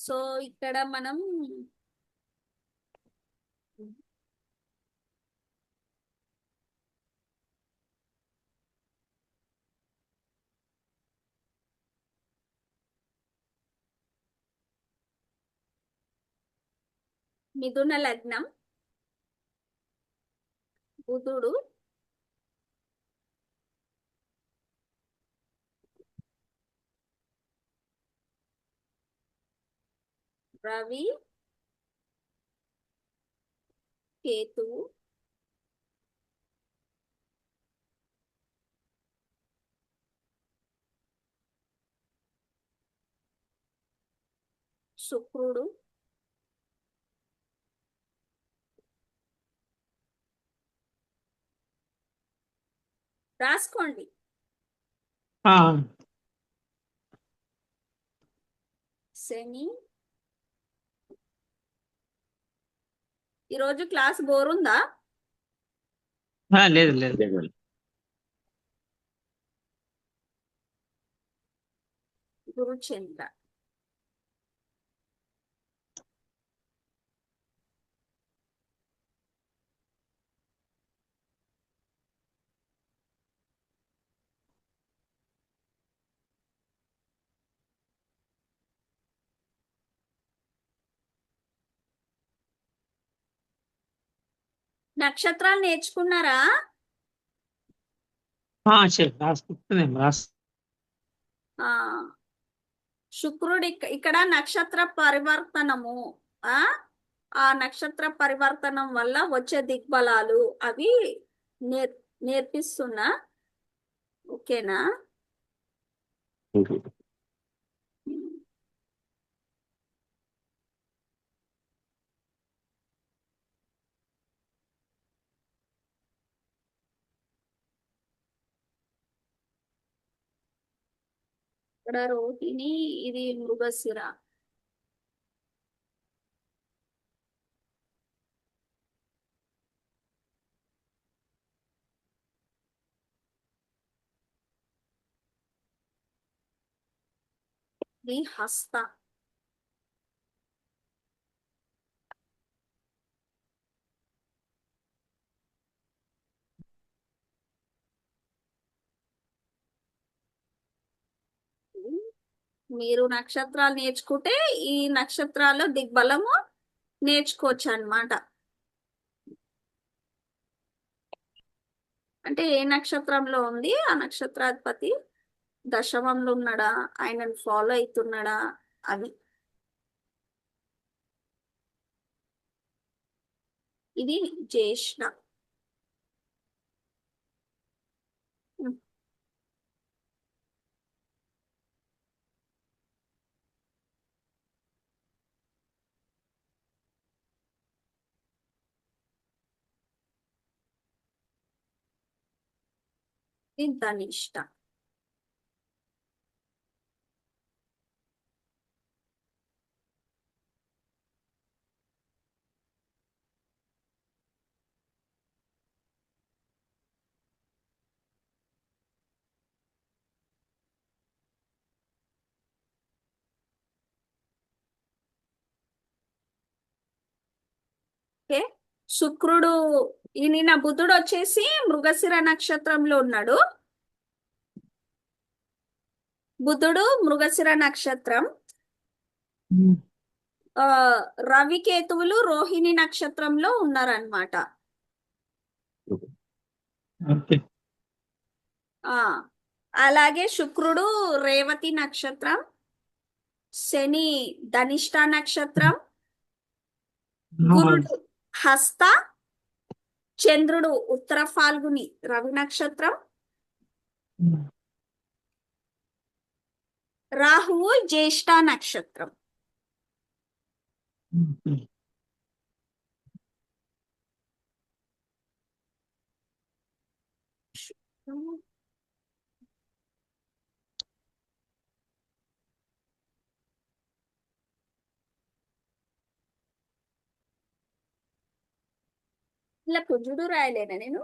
So ఇక్కడ మనం మిథున లగ్నం బుధుడు రవి కేతువు శుక్రుడు రాసుకోండి. ఆ, శని ఈరోజు క్లాస్ బోర్ ఉందా? లేదు లేదు. గురుచంద్ర. నక్షత్రాలు నేర్చుకున్నారా? శుక్రుడు ఇక్క- ఇక్కడ నక్షత్ర పరివర్తనము ఆ ఆ నక్షత్ర పరివర్తనం వల్ల వచ్చే దిగ్బలాలు అవి నేర్ నేర్పిస్తున్నా. ఓకేనా? ఇక్కడ రోహిణి ఇది మృగశిర ఇది హస్త మీరు నక్షత్రాలు నేర్చుకుంటే ఈ నక్షత్రాల్లో దిగ్బలము నేర్చుకోవచ్చు అన్నమాట అంటే ఏ నక్షత్రంలో ఉంది? ఆ నక్షత్రాధిపతి దశమంలో ఉన్నాడా? ఆయనను ఫాలో అవుతున్నాడా అవి. ఇది జ్యేష్ణ ఇది ధనిష్ట ఓకే శుక్రుడు ఈయన బుధుడు వచ్చేసి మృగశిర నక్షత్రంలో ఉన్నాడు. బుధుడు మృగశిర నక్షత్రం. ఆ రవి కేతువులు రోహిణి నక్షత్రంలో ఆ అలాగే శుక్రుడు రేవతి నక్షత్రం శని ధనిష్ట నక్షత్రం గురుడు హస్త చంద్రుడు ఉత్తర ఫాల్గుని రవి నక్షత్రం. రాహువు జ్యేష్ఠ నక్షత్రం. ఇట్లా కుజుడు రాయలేనా నేను?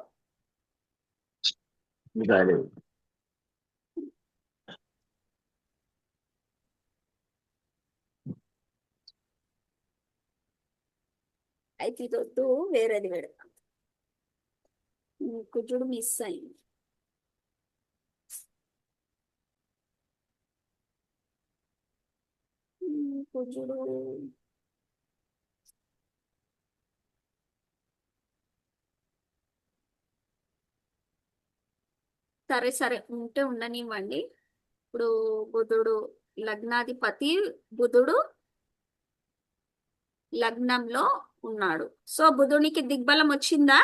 అయితే ఇది వద్దు వేరేది పెడతాం. కుజుడు మిస్ అయింది. కుజుడు సరే సరే. ఉంటే ఉండనివ్వండి. ఇప్పుడు బుధుడు లగ్నాధిపతి బుధుడు లగ్నంలో ఉన్నాడు. సో బుధునికి దిగ్బలం వచ్చిందా?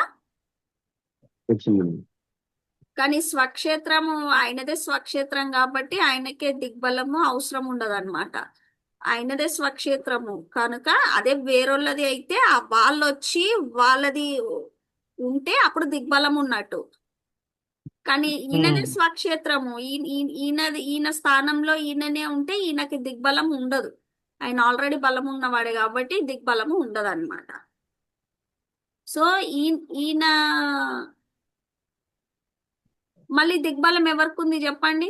కానీ స్వక్షేత్రము ఆయనదే స్వక్షేత్రం కాబట్టి ఆయనకే దిగ్బలము అవసరం ఉండదు అనమాట ఆయనదే స్వక్షేత్రము. కనుక అదే వేరొల్లది అయితే ఆ వాళ్ళు వచ్చి వాళ్ళది ఉంటే అప్పుడు దిగ్బలం ఉన్నట్టు. కానీ ఈయనదే Hmm. స్వక్షేత్రము ఈయనది ఈయన స్థానంలో ఈయననే ఉంటే ఈయనకి దిగ్బలం ఉండదు. ఆయన ఆల్రెడీ బలం ఉన్నవాడే కాబట్టి దిగ్బలము ఉండదు అనమాట సో ఈ ఈయన మళ్ళీ దిగ్బలం ఎవరికి ఉంది చెప్పండి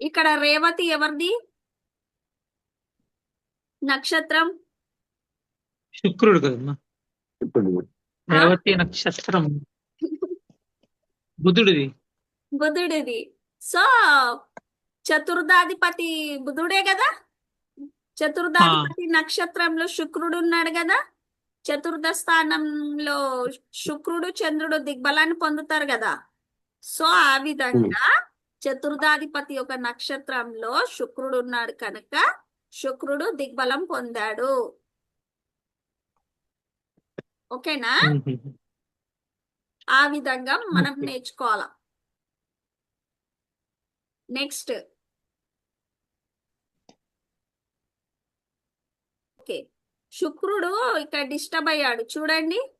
ఇక్కడ రేవతి ఎవరిది? నక్షత్రం? శుక్రుడు. కదమ్మా రేవతి నక్షత్రం. బుధుడిది. బుధుడిది. సో చతుర్థాధిపతి బుధుడే కదా? చతుర్థాధిపతి నక్షత్రంలో శుక్రుడు ఉన్నాడు కదా? చతుర్థ స్థానంలో శుక్రుడు చంద్రుడు దిగ్బలాన్ని పొందుతారు కదా? సో ఆ విధంగా చతుర్థాధిపతి ఒక నక్షత్రంలో శుక్రుడు ఉన్నాడు కనుక శుక్రుడు దిగ్బలం పొందాడు. ఓకేనా. ఆ విధంగా మనం. నేర్చుకోవాల? నెక్స్ట్. ఓకే. శుక్రుడు ఇక్కడ డిస్టర్బ్ అయ్యాడు. చూడండి.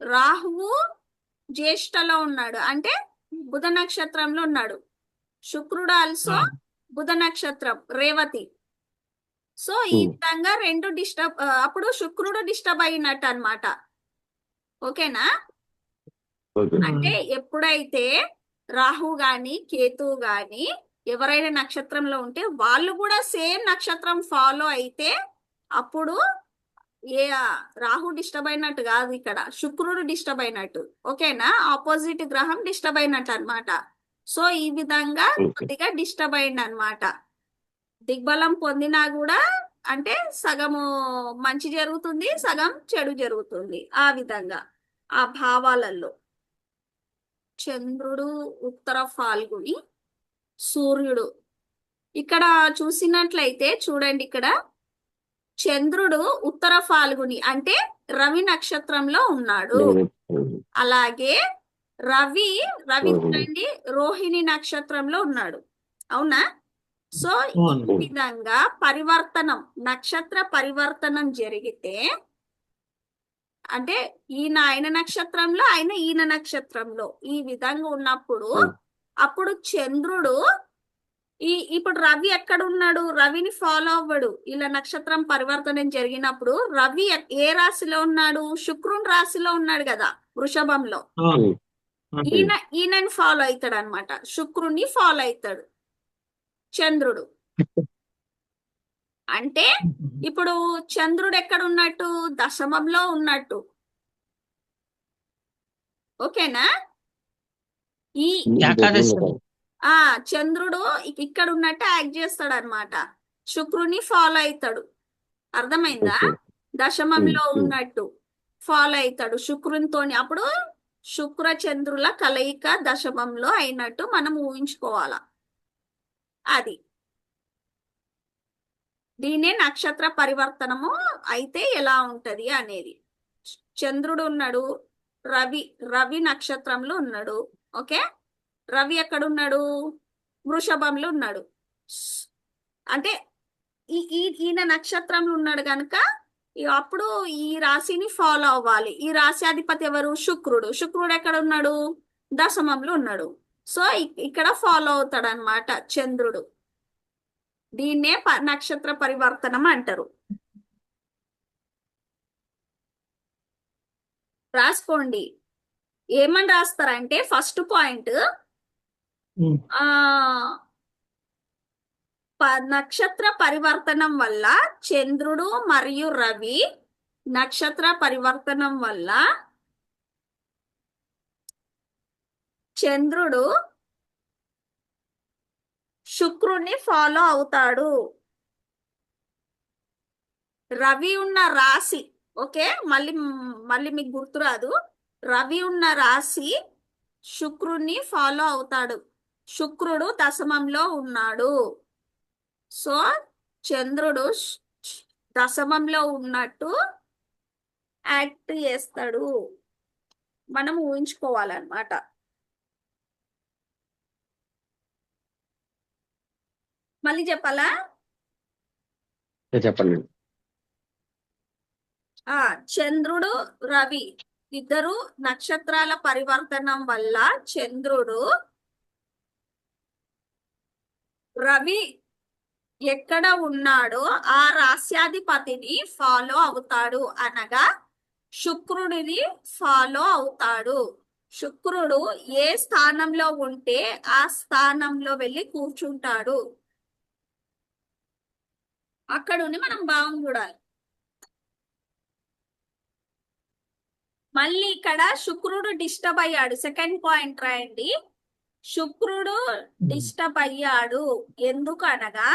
రాహువు జ్యేష్ఠలో ఉన్నాడు. అంటే బుధ నక్షత్రంలో ఉన్నాడు. శుక్రుడు ఆల్సో. బుధ నక్షత్రం. రేవతి. సో ఈ. విధంగా రెండు డిస్టర్బ్ అప్పుడు శుక్రుడు డిస్టర్బ్ అయినట్టు అన్నమాట ఓకేనా? ఓకే. అంటే ఎప్పుడైతే రాహు గాని కేతు గాని ఎవరైనా నక్షత్రంలో ఉంటే వాళ్ళు కూడా సేమ్ నక్షత్రం ఫాలో అయితే అప్పుడు ఏ రాహు డిస్టర్బ్ అయినట్టు కాదు ఇక్కడ. శుక్రుడు డిస్టర్బ్ అయినట్టు. ఓకేనా? ఆపోజిట్ గ్రహం డిస్టర్బ్ అయినట్టు అన్నమాట సో ఈ విధంగా కొద్దిగా డిస్టర్బ్ అయింది అనమాట దిగ్బలం పొందినా కూడా అంటే సగము మంచి జరుగుతుంది సగం చెడు జరుగుతుంది ఆ విధంగా ఆ భావాలలో. చంద్రుడు ఉత్తర ఫాల్గుని సూర్యుడు. ఇక్కడ చూసినట్లయితే చూడండి ఇక్కడ. చంద్రుడు ఉత్తర ఫాల్గుని అంటే రవి నక్షత్రంలో ఉన్నాడు. అలాగే రవి రవి. చూడండి రోహిణి నక్షత్రంలో ఉన్నాడు. అవునా? సో ఈ. విధంగా పరివర్తనం నక్షత్ర పరివర్తనం జరిగితే అంటే ఈయన ఆయన నక్షత్రంలో ఆయన ఈయన నక్షత్రంలో ఈ విధంగా ఉన్నప్పుడు. అప్పుడు చంద్రుడు ఈ ఇప్పుడు రవి ఎక్కడ ఉన్నాడు రవిని ఫాలో అవ్వడు ఇలా నక్షత్రం పరివర్తనం జరిగినప్పుడు రవి ఏ రాశిలో ఉన్నాడు శుక్రుని రాశిలో ఉన్నాడు కదా వృషభంలో. ఈయన ఈయనని ఫాలో అవుతాడు అనమాట శుక్రుని ఫాలో అవుతాడు చంద్రుడు. అంటే ఇప్పుడు చంద్రుడు ఎక్కడ ఉన్నట్టు దశమంలో ఉన్నట్టు. ఓకేనా? ఈ. ఆ చంద్రుడు ఇక్- ఇక్కడ ఉన్నట్టు యాక్ట్ చేస్తాడు అనమాట శుక్రుని ఫాలో అవుతాడు అర్థమైందా? దశమంలో. ఉన్నట్టు ఫాలో అవుతాడు శుక్రునితోని అప్పుడు శుక్ర చంద్రుల కలయిక దశమంలో అయినట్టు మనం ఊహించుకోవాలా. అది. దీనే నక్షత్ర పరివర్తనము అయితే ఎలా ఉంటది అనేది. చంద్రుడు ఉన్నాడు రవి రవి నక్షత్రంలో ఉన్నాడు ఓకే? రవి ఎక్కడ ఉన్నాడు వృషభంలో ఉన్నాడు. అంటే ఈ ఈ- ఈయన నక్షత్రంలో ఉన్నాడు కనుక అప్పుడు ఈ రాశిని ఫాలో అవ్వాలి. ఈ రాశి అధిపతి ఎవరు? శుక్రుడు. శుక్రుడు ఎక్కడ ఉన్నాడు దశమంలో ఉన్నాడు. సో ఇక్- ఇక్కడ ఫాలో అవుతాడు అనమాట చంద్రుడు. దీన్నే నక్షత్ర పరివర్తనం అంటారు. రాసుకోండి. ఏమని రాస్తారంటే ఫస్ట్ పాయింట్. ఆ ప- నక్షత్ర పరివర్తనం వల్ల చంద్రుడు మరియు రవి నక్షత్ర పరివర్తనం వల్ల చంద్రుడు శుక్రుణ్ణి ఫాలో అవుతాడు. రవి ఉన్న రాశి ఓకే? మళ్ళీ మళ్ళీ మీకు గుర్తురాదు రవి ఉన్న రాశి శుక్రుణ్ణి ఫాలో అవుతాడు. శుక్రుడు దశమంలో ఉన్నాడు. సో చంద్రుడు దశమంలో ఉన్నట్టు యాక్ట్ చేస్తాడు. మనం ఊహించుకోవాలన్నమాట. మళ్ళీ చెప్పాలా? చెప్పండి. ఆ చంద్రుడు రవి ఇద్దరు నక్షత్రాల పరివర్తనం వల్ల చంద్రుడు రవి ఎక్కడ ఉన్నాడో ఆ రాస్యాధిపతిని ఫాలో అవుతాడు అనగా శుక్రుడిని ఫాలో అవుతాడు. శుక్రుడు ఏ స్థానంలో ఉంటే ఆ స్థానంలో వెళ్ళి కూర్చుంటాడు. అక్కడ ఉండి మనం భావం చూడాలి. మళ్ళీ ఇక్కడ శుక్రుడు డిస్టర్బ్ అయ్యాడు. సెకండ్ పాయింట్ రాయండి. శుక్రుడు డిస్టర్బ్ అయ్యాడు. ఎందుకు అనగా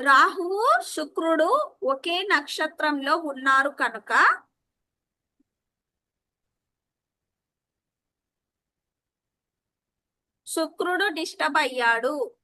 రాహువు శుక్రుడు ఒకే నక్షత్రంలో ఉన్నారు కనుక శుక్రుడు డిస్టర్బ్ అయ్యాడు.